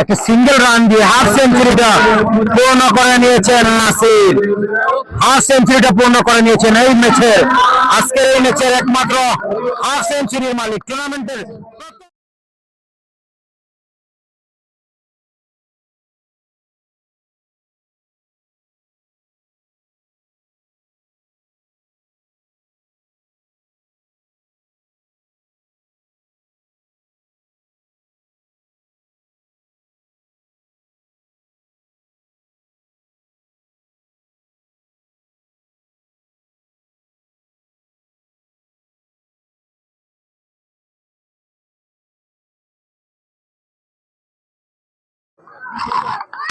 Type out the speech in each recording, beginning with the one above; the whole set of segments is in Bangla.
একটা সিঙ্গেল রান দিয়ে হাফ সেঞ্চুরিটা পূর্ণ করে নিয়েছেন নাসির। হাফ সেঞ্চুরিটা পূর্ণ করে নিয়েছেন এই ম্যাচের আজকের এই ম্যাচের একমাত্র হাফ সেঞ্চুরির মালিক। টুর্নামেন্টের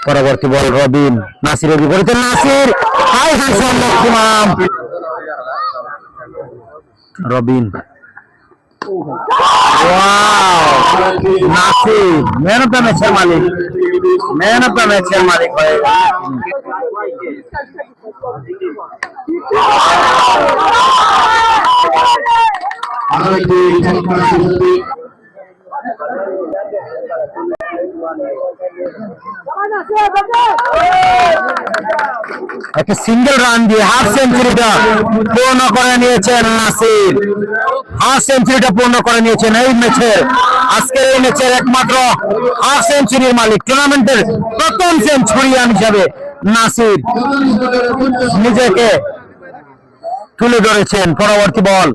পরবর্তী বল রবিন নাসিরের বিপরীতে। Nasir high handsome maximum Robin! Nasir Malik. Malik একটা সিঙ্গেল রান দিয়ে হাফ সেঞ্চুরিটা পূর্ণ করে নিয়েছেন নাসির। হাফ সেঞ্চুরিটা পূর্ণ করে নিয়েছেন এই ম্যাচের আজকের এই ম্যাচের একমাত্র হাফ সেঞ্চুরির মালিক, টুর্নামেন্টের প্রথম সেঞ্চুরিয়ান হিসেবে নাসির। নিজেকে তুলে ধরেছেন পরবর্তী বল।